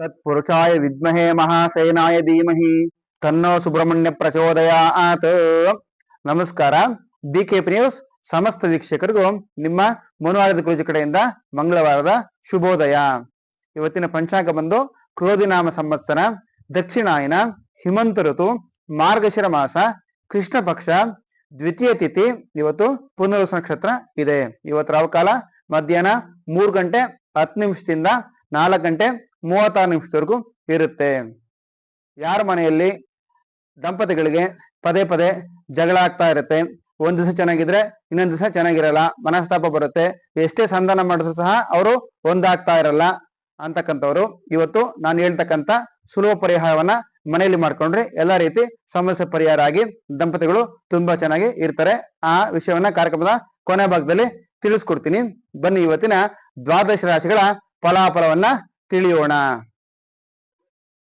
ತತ್ಪುರುಷಾಯ ವಿದ್ಮಹೇ ಮಹಾಸೇನಾಯ ಧೀಮಹಿ ತನ್ನೋ ಸುಬ್ರಹ್ಮಣ್ಯ ಪ್ರಚೋದಯಾತ್ ನಮಸ್ಕಾರ ಬಿ ಕೆ ನ್ಯೂಸ್ ಸಮಸ್ತ ವೀಕ್ಷಕರಿಗೂ ನಿಮ್ಮ ಮನುವಾರದ ಗುರುಜಿ ಕಡೆಯಿಂದ ಮಂಗಳವಾರದ ಶುಭೋದಯ. ಇವತ್ತಿನ ಪಂಚಾಂಗ ಬಂದು ಕ್ರೋಧಿನಾಮ ಸಂವತ್ಸರ, ದಕ್ಷಿಣಾಯನ ಹಿಮಂತ ಋತು, ಮಾರ್ಗಶಿರ ಮಾಸ, ಕೃಷ್ಣ ಪಕ್ಷ, ದ್ವಿತೀಯ ತಿಥಿ, ಇವತ್ತು ಪುನರ್ವಸ ನಕ್ಷತ್ರ ಇದೆ. ಇವತ್ತು ರಾವಕಾಲ ಮಧ್ಯಾಹ್ನ ಮೂರು ಗಂಟೆ ಹತ್ತು ನಿಮಿಷದಿಂದ ನಾಲ್ಕು ಗಂಟೆ ಮೂವತ್ತಾರು ನಿಮಿಷದವರೆಗೂ ಇರುತ್ತೆ. ಯಾರ ಮನೆಯಲ್ಲಿ ದಂಪತಿಗಳಿಗೆ ಪದೇ ಪದೇ ಜಗಳ ಆಗ್ತಾ ಇರುತ್ತೆ. ಒಂದ್ ದಿವಸ ಚೆನ್ನಾಗಿದ್ರೆ ಇನ್ನೊಂದ್ ದಿವಸ ಚೆನ್ನಾಗಿರಲ್ಲ, ಮನಸ್ತಾಪ ಬರುತ್ತೆ. ಎಷ್ಟೇ ಸಂಧಾನ ಮಾಡಿದ್ರು ಸಹ ಅವರು ಒಂದಾಗ್ತಾ ಇರಲ್ಲ ಅಂತಕ್ಕಂಥವ್ರು. ಇವತ್ತು ನಾನು ಹೇಳ್ತಕ್ಕಂತ ಸುಲಭ ಪರಿಹಾರವನ್ನ ಮನೆಯಲ್ಲಿ ಮಾಡ್ಕೊಂಡ್ರೆ ಎಲ್ಲಾ ರೀತಿ ಸಮಸ್ಯೆ ಪರಿಹಾರ ಆಗಿ ದಂಪತಿಗಳು ತುಂಬಾ ಚೆನ್ನಾಗಿ ಇರ್ತಾರೆ. ಆ ವಿಷಯವನ್ನ ಕಾರ್ಯಕ್ರಮದ ಕೊನೆ ಭಾಗದಲ್ಲಿ ತಿಳಿಸ್ಕೊಡ್ತೀನಿ. ಬನ್ನಿ ಇವತ್ತಿನ ದ್ವಾದಶ ರಾಶಿಗಳ ಫಲಾಫಲವನ್ನ ತಿಳಿಯೋಣ.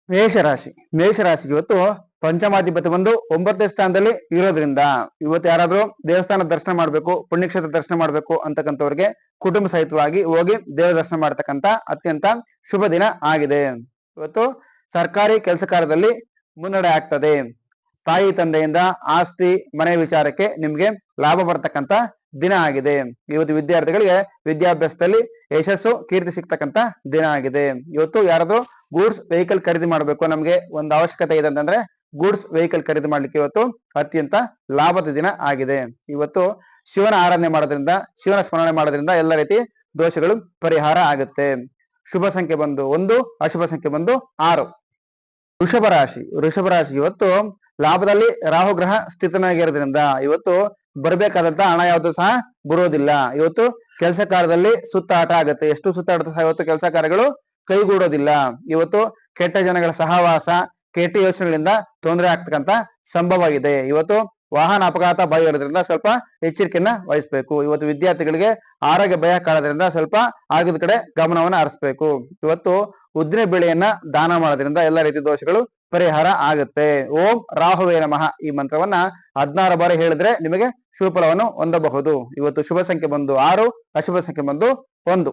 ಮೇಷರಾಶಿ, ಮೇಷರಾಶಿಗೆ ಇವತ್ತು ಪಂಚಮಾಧಿಪತಿ ಬಂದು ಒಂಬತ್ತನೇ ಸ್ಥಾನದಲ್ಲಿ ಇರೋದ್ರಿಂದ ಇವತ್ತು ಯಾರಾದ್ರೂ ದೇವಸ್ಥಾನ ದರ್ಶನ ಮಾಡ್ಬೇಕು, ಪುಣ್ಯಕ್ಷೇತ್ರ ದರ್ಶನ ಮಾಡ್ಬೇಕು ಅಂತಕ್ಕಂಥವ್ರಿಗೆ ಕುಟುಂಬ ಸಹಿತವಾಗಿ ಹೋಗಿ ದೇವ ದರ್ಶನ ಮಾಡ್ತಕ್ಕಂತ ಅತ್ಯಂತ ಶುಭ ದಿನ ಆಗಿದೆ. ಇವತ್ತು ಸರ್ಕಾರಿ ಕೆಲಸ ಕಾರ್ಯದಲ್ಲಿ ಮುನ್ನಡೆ ಆಗ್ತದೆ. ತಾಯಿ ತಂದೆಯಿಂದ ಆಸ್ತಿ, ಮನೆ ವಿಚಾರಕ್ಕೆ ನಿಮ್ಗೆ ಲಾಭ ಬರ್ತಕ್ಕಂತ ದಿನ ಆಗಿದೆ. ಇವತ್ತು ವಿದ್ಯಾರ್ಥಿಗಳಿಗೆ ವಿದ್ಯಾಭ್ಯಾಸದಲ್ಲಿ ಯಶಸ್ಸು, ಕೀರ್ತಿ ಸಿಗ್ತಕ್ಕಂತ ದಿನ ಆಗಿದೆ. ಇವತ್ತು ಯಾರಾದ್ರೂ ಗೂಡ್ಸ್ ವೆಹಿಕಲ್ ಖರೀದಿ ಮಾಡಬೇಕು ನಮ್ಗೆ ಒಂದು ಅವಶ್ಯಕತೆ ಇದೆ ಅಂತಂದ್ರೆ ಗೂಡ್ಸ್ ವೆಹಿಕಲ್ ಖರೀದಿ ಮಾಡ್ಲಿಕ್ಕೆ ಇವತ್ತು ಅತ್ಯಂತ ಲಾಭದ ದಿನ ಆಗಿದೆ. ಇವತ್ತು ಶಿವನ ಆರಾಧನೆ ಮಾಡೋದ್ರಿಂದ, ಶಿವನ ಸ್ಮರಣೆ ಮಾಡೋದ್ರಿಂದ ಎಲ್ಲ ರೀತಿ ದೋಷಗಳು ಪರಿಹಾರ ಆಗುತ್ತೆ. ಶುಭ ಸಂಖ್ಯೆ ಬಂದು ಒಂದು, ಅಶುಭ ಸಂಖ್ಯೆ ಬಂದು ಆರು. ವೃಷಭ ರಾಶಿ. ವೃಷಭ ರಾಶಿ ಇವತ್ತು ಲಾಭದಲ್ಲಿ ರಾಹುಗ್ರಹ ಸ್ಥಿತನಾಗಿರೋದ್ರಿಂದ ಇವತ್ತು ಬರ್ಬೇಕಾದಂತ ಹಣ ಯಾವ್ದು ಸಹ ಬರೋದಿಲ್ಲ. ಇವತ್ತು ಕೆಲಸ ಕಾರ್ಯದಲ್ಲಿ ಸುತ್ತಾಟ ಆಗುತ್ತೆ. ಎಷ್ಟು ಸುತ್ತಾಟ ಸಹ ಇವತ್ತು ಕೆಲಸ ಕಾರ್ಯಗಳು ಕೈಗೂಡೋದಿಲ್ಲ. ಇವತ್ತು ಕೆಟ್ಟ ಜನಗಳ ಸಹವಾಸ, ಕೆಟ್ಟ ಯೋಚನೆಗಳಿಂದ ತೊಂದರೆ ಆಗ್ತಕ್ಕಂತ ಸಂಭವ ಇದೆ ಇವತ್ತು ವಾಹನ ಅಪಘಾತ ಭಯ ಇರೋದ್ರಿಂದ ಸ್ವಲ್ಪ ಎಚ್ಚರಿಕೆಯನ್ನ ವಹಿಸ್ಬೇಕು. ಇವತ್ತು ವಿದ್ಯಾರ್ಥಿಗಳಿಗೆ ಆರೋಗ್ಯ ಭಯ ಕಾಡೋದ್ರಿಂದ ಸ್ವಲ್ಪ ಆರೋಗ್ಯದ ಕಡೆ ಗಮನವನ್ನ ಹರಿಸ್ಬೇಕು. ಇವತ್ತು ಉದ್ದಿನ ಬೆಳೆಯನ್ನ ದಾನ ಮಾಡೋದ್ರಿಂದ ಎಲ್ಲ ರೀತಿ ದೋಷಗಳು ಪರಿಹಾರ ಆಗುತ್ತೆ. ಓಂ ರಾಹುವೇ ನಮಃ ಈ ಮಂತ್ರವನ್ನ ಹದಿನಾರು ಬಾರಿ ಹೇಳಿದ್ರೆ ನಿಮಗೆ ಶುಭ ಫಲವನ್ನು ಹೊಂದಬಹುದು. ಇವತ್ತು ಶುಭ ಸಂಖ್ಯೆ ಬಂದು ಆರು, ಅಶುಭ ಸಂಖ್ಯೆ ಬಂದು ಒಂದು.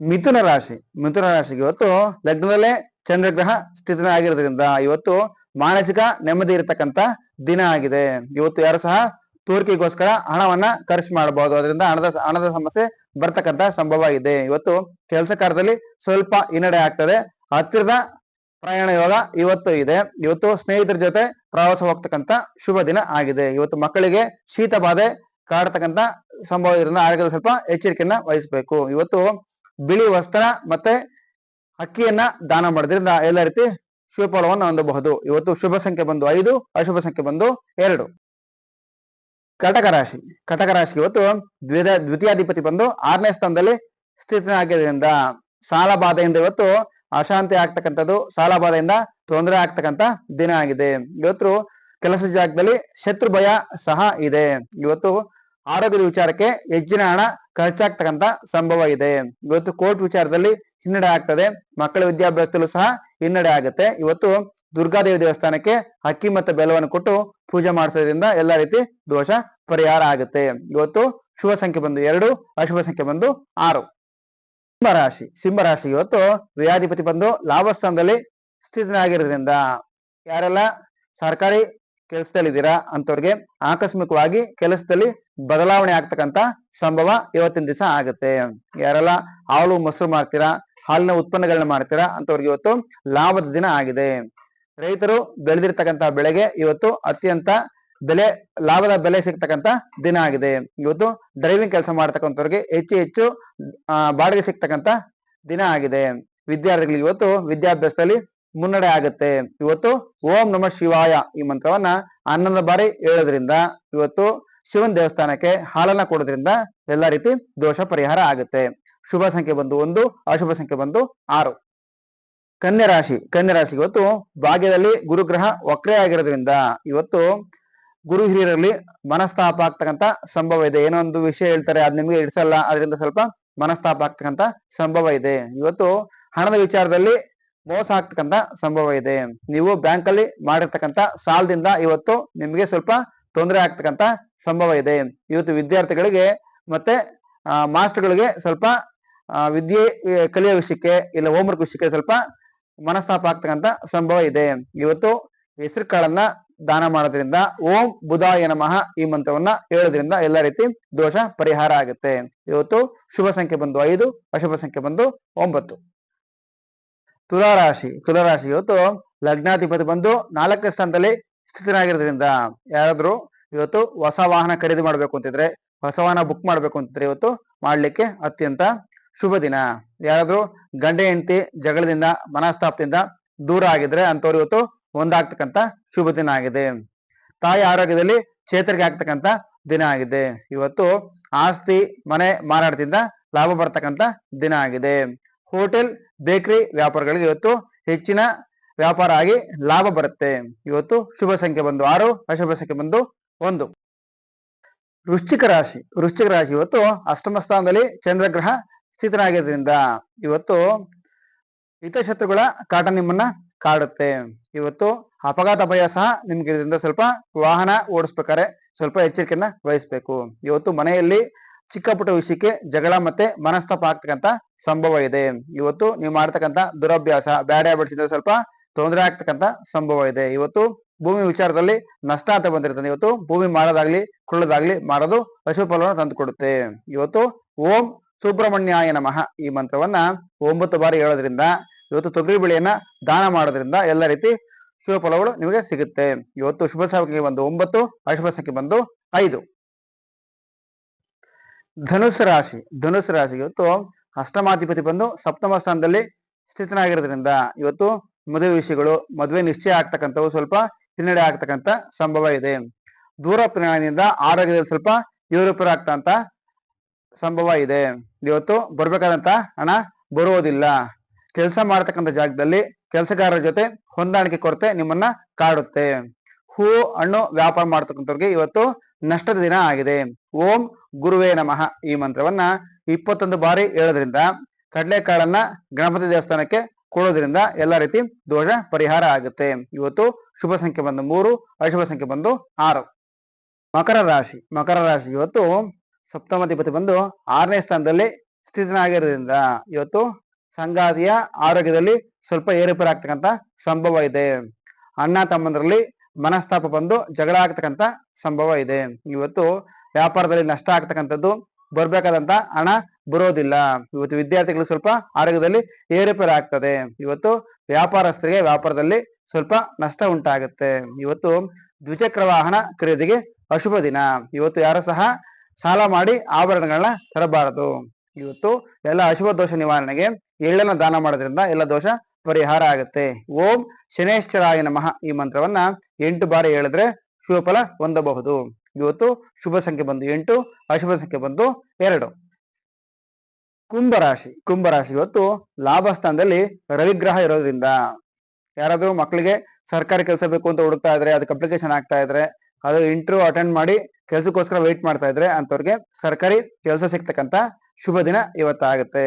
ಮಿಥುನ ರಾಶಿ, ಮಿಥುನ ರಾಶಿಗೆ ಇವತ್ತು ಲಗ್ನದಲ್ಲೇ ಚಂದ್ರಗ್ರಹ ಸ್ಥಿತಿನ ಆಗಿರೋದ್ರಿಂದ ಇವತ್ತು ಮಾನಸಿಕ ನೆಮ್ಮದಿ ಇರತಕ್ಕಂತ ದಿನ ಆಗಿದೆ. ಇವತ್ತು ಯಾರು ಸಹ ತೋರಿಕೆಗೋಸ್ಕರ ಹಣವನ್ನ ಖರ್ಚು ಮಾಡಬಹುದು. ಅದರಿಂದ ಹಣದ ಹಣದ ಸಮಸ್ಯೆ ಬರ್ತಕ್ಕಂತ ಸಂಭವ ಇದೆ. ಇವತ್ತು ಕೆಲಸ ಕಾರ್ಯದಲ್ಲಿ ಸ್ವಲ್ಪ ಹಿನ್ನಡೆ ಆಗ್ತದೆ. ಹತ್ತಿರದ ಪ್ರಯಾಣ ಯೋಗ ಇವತ್ತು ಇದೆ. ಇವತ್ತು ಸ್ನೇಹಿತರ ಜೊತೆ ಪ್ರವಾಸ ಹೋಗ್ತಕ್ಕಂತ ಶುಭ ದಿನ ಆಗಿದೆ. ಇವತ್ತು ಮಕ್ಕಳಿಗೆ ಶೀತ ಬಾಧೆ ಕಾಡ್ತಕ್ಕಂತ ಸಂಭವ ಇರೋದ್ರಿಂದ ಆರೋಗ್ಯದ ಸ್ವಲ್ಪ ಎಚ್ಚರಿಕೆಯನ್ನ ವಹಿಸಬೇಕು. ಇವತ್ತು ಬಿಳಿ ವಸ್ತ್ರ ಮತ್ತೆ ಅಕ್ಕಿಯನ್ನ ದಾನ ಮಾಡೋದ್ರಿಂದ ಎಲ್ಲ ರೀತಿ ಶುಭ ಫಲವನ್ನು ಹೊಂದಬಹುದು. ಇವತ್ತು ಶುಭ ಸಂಖ್ಯೆ ಬಂದು ಐದು, ಅಶುಭ ಸಂಖ್ಯೆ ಬಂದು ಎರಡು. ಕಟಕ ರಾಶಿ. ಕಟಕ ರಾಶಿ ಇವತ್ತು ದ್ವಿತೀಯಾಧಿಪತಿ ಬಂದು ಆರನೇ ಸ್ಥಾನದಲ್ಲಿ ಸ್ಥಿತನಾಗಿದ್ದರಿಂದ ಸಾಲ ಬಾಧೆಯಿಂದ ಇವತ್ತು ಅಶಾಂತಿ ಆಗ್ತಕ್ಕಂಥದ್ದು, ಸಾಲ ಬಾಧೆಯಿಂದ ತೊಂದರೆ ಆಗ್ತಕ್ಕಂತ ದಿನ ಆಗಿದೆ. ಇವತ್ತು ಕೆಲಸ ಜಾಗದಲ್ಲಿ ಶತ್ರು ಭಯ ಸಹ ಇದೆ. ಇವತ್ತು ಆರೋಗ್ಯದ ವಿಚಾರಕ್ಕೆ ಹೆಚ್ಚಿನ ಹಣ ಖರ್ಚಾಗ್ತಕ್ಕಂತ ಸಂಭವ ಇದೆ. ಇವತ್ತು ಕೋರ್ಟ್ ವಿಚಾರದಲ್ಲಿ ಹಿನ್ನಡೆ ಆಗ್ತದೆ. ಮಕ್ಕಳ ವಿದ್ಯಾಭ್ಯಾಸದಲ್ಲೂ ಸಹ ಹಿನ್ನಡೆ ಆಗುತ್ತೆ. ಇವತ್ತು ದುರ್ಗಾದೇವಿ ದೇವಸ್ಥಾನಕ್ಕೆ ಅಕ್ಕಿ ಮತ್ತು ಬೆಲ್ಲವನ್ನು ಕೊಟ್ಟು ಪೂಜೆ ಮಾಡಿಸೋದ್ರಿಂದ ಎಲ್ಲಾ ರೀತಿ ದೋಷ ಪರಿಹಾರ ಆಗುತ್ತೆ. ಇವತ್ತು ಶುಭ ಸಂಖ್ಯೆ ಬಂದು ಎರಡು, ಅಶುಭ ಸಂಖ್ಯೆ ಬಂದು ಆರು. ಸಿಂಹರಾಶಿ. ಸಿಂಹರಾಶಿ ಇವತ್ತು ವ್ಯಾಧಿಪತಿ ಬಂದು ಲಾಭಸ್ಥಾನದಲ್ಲಿ ಸ್ಥಿತನಾಗಿರೋದ್ರಿಂದ ಯಾರೆಲ್ಲ ಸರ್ಕಾರಿ ಕೆಲಸದಲ್ಲಿದ್ದೀರಾ ಅಂತವ್ರಿಗೆ ಆಕಸ್ಮಿಕವಾಗಿ ಕೆಲಸದಲ್ಲಿ ಬದಲಾವಣೆ ಆಗ್ತಕ್ಕಂತ ಸಂಭವ ಇವತ್ತಿನ ದಿವಸ ಆಗುತ್ತೆ. ಯಾರೆಲ್ಲ ಹಾಲು ಮೊಸರು ಮಾಡ್ತೀರಾ, ಹಾಲಿನ ಉತ್ಪನ್ನಗಳನ್ನ ಮಾಡ್ತೀರಾ ಅಂತವ್ರಿಗೆ ಇವತ್ತು ಲಾಭದ ದಿನ ಆಗಿದೆ. ರೈತರು ಬೆಳೆದಿರ್ತಕ್ಕಂತ ಬೆಳೆಗೆ ಇವತ್ತು ಅತ್ಯಂತ ಬೆಲೆ, ಲಾಭದ ಬೆಲೆ ಸಿಗ್ತಕ್ಕಂತ ದಿನ ಆಗಿದೆ. ಇವತ್ತು ಡ್ರೈವಿಂಗ್ ಕೆಲಸ ಮಾಡ್ತಕ್ಕಂಥವ್ರಿಗೆ ಹೆಚ್ಚು ಹೆಚ್ಚು ಬಾಡಿಗೆ ಸಿಗ್ತಕ್ಕಂತ ದಿನ ಆಗಿದೆ. ವಿದ್ಯಾರ್ಥಿಗಳಿಗೆ ಇವತ್ತು ವಿದ್ಯಾಭ್ಯಾಸದಲ್ಲಿ ಮುನ್ನಡೆ ಆಗುತ್ತೆ. ಇವತ್ತು ಓಂ ನಮ ಶಿವಾಯ ಈ ಮಂತ್ರವನ್ನ ಹನ್ನೊಂದು ಬಾರಿ ಹೇಳೋದ್ರಿಂದ ಇವತ್ತು ಶಿವನ್ ದೇವಸ್ಥಾನಕ್ಕೆ ಹಾಲನ್ನ ಕೊಡೋದ್ರಿಂದ ಎಲ್ಲಾ ರೀತಿ ದೋಷ ಪರಿಹಾರ ಆಗುತ್ತೆ. ಶುಭ ಸಂಖ್ಯೆ ಬಂದು ಒಂದು, ಅಶುಭ ಸಂಖ್ಯೆ ಬಂದು ಆರು. ಕನ್ಯಾ ರಾಶಿ ಕನ್ಯಾ ರಾಶಿ ಇವತ್ತು ಭಾಗ್ಯದಲ್ಲಿ ಗುರುಗ್ರಹ ವಕ್ರೆ ಆಗಿರೋದ್ರಿಂದ ಇವತ್ತು ಗುರು ಹಿರಿಯರಲ್ಲಿ ಮನಸ್ತಾಪ ಆಗ್ತಕ್ಕಂಥ ಸಂಭವ ಇದೆ. ಏನೋ ಒಂದು ವಿಷಯ ಹೇಳ್ತಾರೆ, ಅದ್ ನಿಮ್ಗೆ ಇಡ್ಸಲ್ಲ ಅದರಿಂದ ಸ್ವಲ್ಪ ಮನಸ್ತಾಪ ಆಗ್ತಕ್ಕಂಥ ಸಂಭವ ಇದೆ. ಇವತ್ತು ಹಣದ ವಿಚಾರದಲ್ಲಿ ಮೋಸ ಆಗ್ತಕ್ಕಂಥ ಸಂಭವ ಇದೆ. ನೀವು ಬ್ಯಾಂಕ್ ಅಲ್ಲಿ ಮಾಡಿರ್ತಕ್ಕಂತ ಸಾಲದಿಂದ ಇವತ್ತು ನಿಮ್ಗೆ ಸ್ವಲ್ಪ ತೊಂದರೆ ಆಗ್ತಕ್ಕಂಥ ಸಂಭವ ಇದೆ. ಇವತ್ತು ವಿದ್ಯಾರ್ಥಿಗಳಿಗೆ ಮತ್ತೆ ಮಾಸ್ಟರ್ಗಳಿಗೆ ಸ್ವಲ್ಪ ವಿದ್ಯೆ ಕಲಿಯೋ ವಿಷಯಕ್ಕೆ ಇಲ್ಲ ಹೋಮ್ವರ್ಕ್ ವಿಷಯಕ್ಕೆ ಸ್ವಲ್ಪ ಮನಸ್ತಾಪ ಆಗ್ತಕ್ಕಂಥ ಸಂಭವ ಇದೆ. ಇವತ್ತು ಹೆಸರು ಕಾಳನ್ನ ದಾನ ಮಾಡೋದ್ರಿಂದ ಓಂ ಬುಧಾಯ ನಮಃ ಈ ಮಂತ್ರವನ್ನ ಹೇಳೋದ್ರಿಂದ ಎಲ್ಲ ರೀತಿ ದೋಷ ಪರಿಹಾರ ಆಗುತ್ತೆ. ಇವತ್ತು ಶುಭ ಸಂಖ್ಯೆ ಬಂದು ಐದು, ಅಶುಭ ಸಂಖ್ಯೆ ಬಂದು ಒಂಬತ್ತು. ತುಲಾರಾಶಿ ತುಲಾರಾಶಿ ಇವತ್ತು ಲಗ್ನಾಧಿಪತಿ ಬಂದು ನಾಲ್ಕನೇ ಸ್ಥಾನದಲ್ಲಿ ಸ್ಥಿತನಾಗಿರೋದ್ರಿಂದ ಯಾರಾದ್ರೂ ಇವತ್ತು ಹೊಸ ವಾಹನ ಖರೀದಿ ಮಾಡ್ಬೇಕು ಅಂತಿದ್ರೆ, ಹೊಸ ವಾಹನ ಬುಕ್ ಮಾಡ್ಬೇಕು ಅಂತಿದ್ರೆ ಇವತ್ತು ಮಾಡ್ಲಿಕ್ಕೆ ಅತ್ಯಂತ ಶುಭ ದಿನ. ಯಾರಾದ್ರೂ ಗಂಡ ಹೆಂಡತಿ ಜಗಳದಿಂದ, ಮನಸ್ತಾಪದಿಂದ ದೂರ ಆಗಿದ್ರೆ ಅಂತವ್ರು ಇವತ್ತು ಒಂದಾಗ್ತಕ್ಕಂತ ಶುಭ ದಿನ ಆಗಿದೆ. ತಾಯಿ ಆರೋಗ್ಯದಲ್ಲಿ ಚೇತರಿಕೆ ಆಗ್ತಕ್ಕಂತ ದಿನ ಆಗಿದೆ. ಇವತ್ತು ಆಸ್ತಿ, ಮನೆ ಮಾರಾಟದಿಂದ ಲಾಭ ಬರ್ತಕ್ಕಂತ ದಿನ ಆಗಿದೆ. ಹೋಟೆಲ್, ಬೇಕರಿ ವ್ಯಾಪಾರಗಳಿಗೆ ಇವತ್ತು ಹೆಚ್ಚಿನ ವ್ಯಾಪಾರ ಆಗಿ ಲಾಭ ಬರುತ್ತೆ. ಇವತ್ತು ಶುಭ ಸಂಖ್ಯೆ ಬಂದು ಆರು, ಅಶುಭ ಸಂಖ್ಯೆ ಬಂದು ಒಂದು. ವೃಶ್ಚಿಕ ರಾಶಿ ವೃಶ್ಚಿಕ ರಾಶಿ ಇವತ್ತು ಅಷ್ಟಮ ಸ್ಥಾನದಲ್ಲಿ ಚಂದ್ರಗ್ರಹ ಸ್ಥಿತನಾಗಿರೋದ್ರಿಂದ ಇವತ್ತು ಹಿತಶತ್ರುಗಳ ಕಾಟ ನಿಮ್ಮನ್ನ ಕಾಡುತ್ತೆ. ಇವತ್ತು ಅಪಘಾತ ಭಯ ಸಹ ನಿಮ್ಗೆ ಇದರಿಂದ ಸ್ವಲ್ಪ ವಾಹನ ಓಡಿಸ್ಬೇಕಾರೆ ಸ್ವಲ್ಪ ಎಚ್ಚರಿಕೆಯನ್ನ ವಹಿಸ್ಬೇಕು. ಇವತ್ತು ಮನೆಯಲ್ಲಿ ಚಿಕ್ಕ ಪುಟ್ಟ ವಿಷಯಕ್ಕೆ ಜಗಳ ಮತ್ತೆ ಮನಸ್ತಾಪ ಆಗ್ತಕ್ಕಂತ ಸಂಭವ ಇದೆ. ಇವತ್ತು ನೀವು ಮಾಡ್ತಕ್ಕಂತ ದುರಭ್ಯಾಸ ಬ್ಯಾಡ್ ಹ್ಯಾಬಿಟ್ಸ್ ಇಂದ ಸ್ವಲ್ಪ ತೊಂದರೆ ಆಗ್ತಕ್ಕಂತ ಸಂಭವ ಇದೆ. ಇವತ್ತು ಭೂಮಿ ವಿಚಾರದಲ್ಲಿ ನಷ್ಟ ಅಂತ ಬಂದಿರ್ತದೆ. ಇವತ್ತು ಭೂಮಿ ಮಾಡೋದಾಗ್ಲಿ ಕೊಳ್ಳೋದಾಗ್ಲಿ ಮಾಡೋದು ಅಶುಭ ಫಲವನ್ನು ತಂದು ಕೊಡುತ್ತೆ ಇವತ್ತು ಓಂ ಸುಬ್ರಹ್ಮಣ್ಯಾಯ ನಮಃ ಈ ಮಂತ್ರವನ್ನ ಒಂಬತ್ತು ಬಾರಿ ಹೇಳೋದ್ರಿಂದ ಇವತ್ತು ತೊಗರಿ ಬೆಳೆಯನ್ನ ದಾನ ಮಾಡೋದ್ರಿಂದ ಎಲ್ಲ ರೀತಿ ಶುಭ ಫಲಗಳು ನಿಮಗೆ ಸಿಗುತ್ತೆ. ಇವತ್ತು ಶುಭ ಸಂಖ್ಯೆ ಬಂದು ಒಂಬತ್ತು, ಅಶುಭ ಸಂಖ್ಯೆ ಬಂದು ಐದು. ಧನುಸ್ ರಾಶಿ ಧನುಸ್ ರಾಶಿ ಇವತ್ತು ಅಷ್ಟಮಾಧಿಪತಿ ಬಂದು ಸಪ್ತಮ ಸ್ಥಾನದಲ್ಲಿ ಸ್ಥಿತನಾಗಿರೋದ್ರಿಂದ ಇವತ್ತು ಮದುವೆ ವಿಷಯಗಳು, ಮದುವೆ ನಿಶ್ಚಯ ಆಗ್ತಕ್ಕಂಥವು ಸ್ವಲ್ಪ ಹಿನ್ನಡೆ ಆಗ್ತಕ್ಕಂಥ ಸಂಭವ ಇದೆ. ದೂರ ಪ್ರಯಾಣದಿಂದ ಆರೋಗ್ಯದಲ್ಲಿ ಸ್ವಲ್ಪ ಏರುಪೇರು ಆಗ್ತಂತ ಸಂಭವ ಇದೆ. ಇವತ್ತು ಬರ್ಬೇಕಾದಂತ ಹಣ ಬರುವುದಿಲ್ಲ ಕೆಲಸ ಮಾಡತಕ್ಕಂಥ ಜಾಗದಲ್ಲಿ ಕೆಲಸಗಾರರ ಜೊತೆ ಹೊಂದಾಣಿಕೆ ಕೊರತೆ ನಿಮ್ಮನ್ನ ಕಾಡುತ್ತೆ. ಹೂ, ಹಣ್ಣು ವ್ಯಾಪಾರ ಮಾಡ್ತಕ್ಕಂಥವ್ರಿಗೆ ಇವತ್ತು ನಷ್ಟದ ದಿನ ಆಗಿದೆ. ಓಂ ಗುರುವೇ ನಮಃ. ಈ ಮಂತ್ರವನ್ನ ಇಪ್ಪತ್ತೊಂದು ಬಾರಿ ಹೇಳೋದ್ರಿಂದ, ಕಡಲೆಕಾಳನ್ನ ಗಣಪತಿ ದೇವಸ್ಥಾನಕ್ಕೆ ಕೊಡೋದ್ರಿಂದ ಎಲ್ಲ ರೀತಿ ದೋಷ ಪರಿಹಾರ ಆಗುತ್ತೆ. ಇವತ್ತು ಶುಭ ಸಂಖ್ಯೆ ಬಂದು ಮೂರು, ಅಶುಭ ಸಂಖ್ಯೆ ಬಂದು ಆರು. ಮಕರ ರಾಶಿ. ಮಕರ ರಾಶಿ ಇವತ್ತು ಸಪ್ತಮಾಧಿಪತಿ ಬಂದು ಆರನೇ ಸ್ಥಾನದಲ್ಲಿ ಸ್ಥಿತನಾಗಿರೋದ್ರಿಂದ ಇವತ್ತು ಸಂಗಾತಿಯ ಆರೋಗ್ಯದಲ್ಲಿ ಸ್ವಲ್ಪ ಏರುಪೇರು ಆಗ್ತಕ್ಕಂಥ ಸಂಭವ ಇದೆ. ಅಣ್ಣ ತಮ್ಮಂದ್ರಲ್ಲಿ ಮನಸ್ತಾಪ ಬಂದು ಜಗಳ ಆಗ್ತಕ್ಕಂಥ ಸಂಭವ ಇದೆ. ಇವತ್ತು ವ್ಯಾಪಾರದಲ್ಲಿ ನಷ್ಟ ಆಗ್ತಕ್ಕಂಥದ್ದು ಬರ್ಬೇಕಾದಂತ ಹಣ ಬರೋದಿಲ್ಲ. ಇವತ್ತು ವಿದ್ಯಾರ್ಥಿಗಳು ಸ್ವಲ್ಪ ಆರೋಗ್ಯದಲ್ಲಿ ಏರುಪೇರು ಆಗ್ತದೆ ಇವತ್ತು ವ್ಯಾಪಾರಸ್ಥರಿಗೆ ವ್ಯಾಪಾರದಲ್ಲಿ ಸ್ವಲ್ಪ ನಷ್ಟ ಉಂಟಾಗುತ್ತೆ. ಇವತ್ತು ದ್ವಿಚಕ್ರ ವಾಹನ ಖರೀದಿಗೆ ಅಶುಭ ದಿನ. ಇವತ್ತು ಯಾರು ಸಹ ಸಾಲ ಮಾಡಿ ಆಭರಣಗಳನ್ನ ತರಬಾರದು. ಇವತ್ತು ಎಲ್ಲ ಅಶುಭ ದೋಷ ನಿವಾರಣೆಗೆ ಎಳ್ಳನ್ನು ದಾನ ಮಾಡೋದ್ರಿಂದ ಎಲ್ಲ ದೋಷ ಪರಿಹಾರ ಆಗುತ್ತೆ. ಓಂ ಶನೇಶ್ವರಾಯ ನಮಃ ಈ ಮಂತ್ರವನ್ನ ಎಂಟು ಬಾರಿ ಹೇಳಿದ್ರೆ ಶುಭ ಫಲ ಹೊಂದಬಹುದು. ಇವತ್ತು ಶುಭ ಸಂಖ್ಯೆ ಬಂದು ಎಂಟು, ಅಶುಭ ಸಂಖ್ಯೆ ಬಂದು ಎರಡು. ಕುಂಭರಾಶಿ ಕುಂಭರಾಶಿ ಇವತ್ತು ಲಾಭ ಸ್ಥಾನದಲ್ಲಿ ರವಿಗ್ರಹ ಇರೋದ್ರಿಂದ. ಯಾರಾದರೂ ಮಕ್ಕಳಿಗೆ ಸರ್ಕಾರಿ ಕೆಲಸ ಬೇಕು ಅಂತ ಹುಡುಕ್ತಾ ಇದ್ರೆ ಅದಕ್ಕೆ ಅಪ್ಲಿಕೇಶನ್ ಆಗ್ತಾ ಇದ್ರೆ, ಅದು ಇಂಟರ್ವ್ಯೂ ಅಟೆಂಡ್ ಮಾಡಿ ಕೆಲಸಕ್ಕೋಸ್ಕರ ವೆಯ್ಟ್ ಮಾಡ್ತಾ ಇದ್ರೆ ಅಂತವ್ರಿಗೆ ಸರ್ಕಾರಿ ಕೆಲಸ ಸಿಗ್ತಕ್ಕಂತ ಶುಭ ದಿನ ಇವತ್ತಾಗುತ್ತೆ.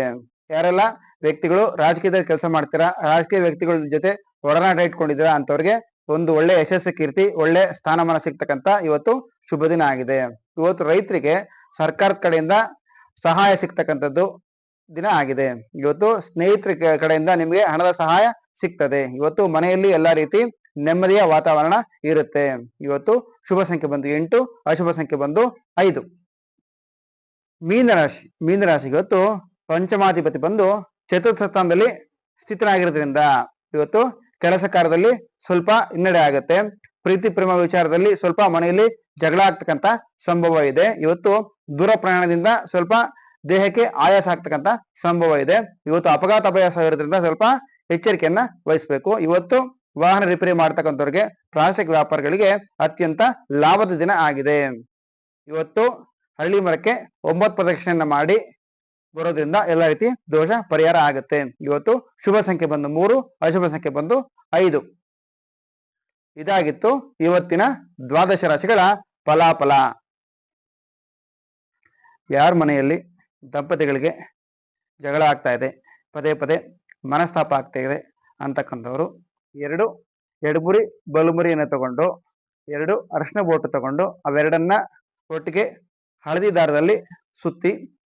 ಯಾರೆಲ್ಲ ವ್ಯಕ್ತಿಗಳು ರಾಜಕೀಯದಲ್ಲಿ ಕೆಲಸ ಮಾಡ್ತೀರಾ, ರಾಜಕೀಯ ವ್ಯಕ್ತಿಗಳ ಜೊತೆ ಒಡನಾಟ ಇಟ್ಕೊಂಡಿದ್ದೀರಾ ಅಂತವ್ರಿಗೆ ಒಂದು ಒಳ್ಳೆ ಯಶಸ್ಸು ಕೀರ್ತಿ, ಒಳ್ಳೆ ಸ್ಥಾನಮಾನ ಸಿಗ್ತಕ್ಕಂತ ಇವತ್ತು ಶುಭ ದಿನ ಆಗಿದೆ. ಇವತ್ತು ರೈತರಿಗೆ ಸರ್ಕಾರದ ಕಡೆಯಿಂದ ಸಹಾಯ ಸಿಗ್ತಕ್ಕಂಥದ್ದು ದಿನ ಆಗಿದೆ. ಇವತ್ತು ಸ್ನೇಹಿತರ ಕಡೆಯಿಂದ ನಿಮಗೆ ಹಣದ ಸಹಾಯ ಸಿಗ್ತದೆ. ಇವತ್ತು ಮನೆಯಲ್ಲಿ ಎಲ್ಲಾ ರೀತಿ ನೆಮ್ಮದಿಯ ವಾತಾವರಣ ಇರುತ್ತೆ. ಇವತ್ತು ಶುಭ ಸಂಖ್ಯೆ ಬಂದು ಎಂಟು, ಅಶುಭ ಸಂಖ್ಯೆ ಬಂದು ಐದು. ಮೀನರಾಶಿ ಮೀನರಾಶಿ ಇವತ್ತು ಪಂಚಮಾಧಿಪತಿ ಬಂದು ಚತುರ್ಥ ಸ್ಥಾನದಲ್ಲಿ ಸ್ಥಿತನಾಗಿರೋದ್ರಿಂದ ಇವತ್ತು ಕೆಲಸ ಕಾರ್ಯದಲ್ಲಿ ಸ್ವಲ್ಪ ಹಿನ್ನಡೆ ಆಗುತ್ತೆ. ಪ್ರೀತಿ, ಪ್ರೇಮ ವಿಚಾರದಲ್ಲಿ ಸ್ವಲ್ಪ ಮನೆಯಲ್ಲಿ ಜಗಳ ಆಗ್ತಕ್ಕಂತ ಸಂಭವ ಇದೆ. ಇವತ್ತು ದೂರ ಪ್ರಯಾಣದಿಂದ ಸ್ವಲ್ಪ ದೇಹಕ್ಕೆ ಆಯಾಸ ಆಗ್ತಕ್ಕಂತ ಸಂಭವ ಇದೆ. ಇವತ್ತು ಅಪಘಾತ ಅಭ್ಯಾಸ ಇರೋದ್ರಿಂದ ಸ್ವಲ್ಪ ಎಚ್ಚರಿಕೆಯನ್ನ ವಹಿಸ್ಬೇಕು. ಇವತ್ತು ವಾಹನ ರಿಪೇರಿ ಮಾಡ್ತಕ್ಕಂಥವ್ರಿಗೆ ಪ್ಲಾಸ್ಟಿಕ್ ವ್ಯಾಪಾರಗಳಿಗೆ ಅತ್ಯಂತ ಲಾಭದ ದಿನ ಆಗಿದೆ. ಇವತ್ತು ಹಳ್ಳಿ ಮರಕ್ಕೆ ಒಂಬತ್ತು ಪ್ರದಕ್ಷಿಣೆಯನ್ನ ಮಾಡಿ ಬರೋದ್ರಿಂದ ಎಲ್ಲ ರೀತಿ ದೋಷ ಪರಿಹಾರ ಆಗುತ್ತೆ. ಇವತ್ತು ಶುಭ ಸಂಖ್ಯೆ ಬಂದು ಮೂರು, ಅಶುಭ ಸಂಖ್ಯೆ ಬಂದು ಐದು. ಇದಾಗಿತ್ತು ಇವತ್ತಿನ ದ್ವಾದಶ ರಾಶಿಗಳ ಫಲಾಫಲ. ಯಾರ ಮನೆಯಲ್ಲಿ ದಂಪತಿಗಳಿಗೆ ಜಗಳ ಆಗ್ತಾ ಇದೆ, ಪದೇ ಪದೇ ಮನಸ್ತಾಪ ಆಗ್ತಾ ಇದೆ ಅಂತಕ್ಕಂಥವ್ರು, ಎರಡು, ಎಡಬುರಿ ಬಲುಮುರಿಯನ್ನು ತಗೊಂಡು, ಎರಡು ಅರಶಿನ ಬೋಟು ತಗೊಂಡು ಅವೆರಡನ್ನ ಒಟ್ಟಿಗೆ ಹಳದಿ ದಾರದಲ್ಲಿ ಸುತ್ತಿ,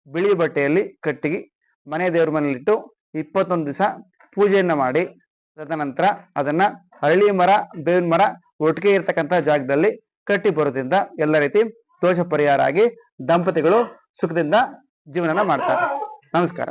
ಬಿಳಿ ಬಟ್ಟೆಯಲ್ಲಿ ಕಟ್ಟಿಗೆ, ಮನೆ ದೇವ್ರ ಮನೆಯಲ್ಲಿಟ್ಟು ಇಪ್ಪತ್ತೊಂದು ದಿವಸ ಪೂಜೆಯನ್ನು ಮಾಡಿ ತದನಂತರ ಅದನ್ನ ಹಳ್ಳಿ ಮರ, ಬೇವಿನ ಮರ, ಒಟ್ಟಿಗೆ ಇರತಕ್ಕಂಥ ಜಾಗದಲ್ಲಿ ಕಟ್ಟಿ ಬರೋದ್ರಿಂದ ಎಲ್ಲ ರೀತಿ ದೋಷ ಪರಿಹಾರ ಆಗಿ ದಂಪತಿಗಳು ಸುಖದಿಂದ ಜೀವನ ಮಾಡ್ತಾರೆ. ನಮಸ್ಕಾರ.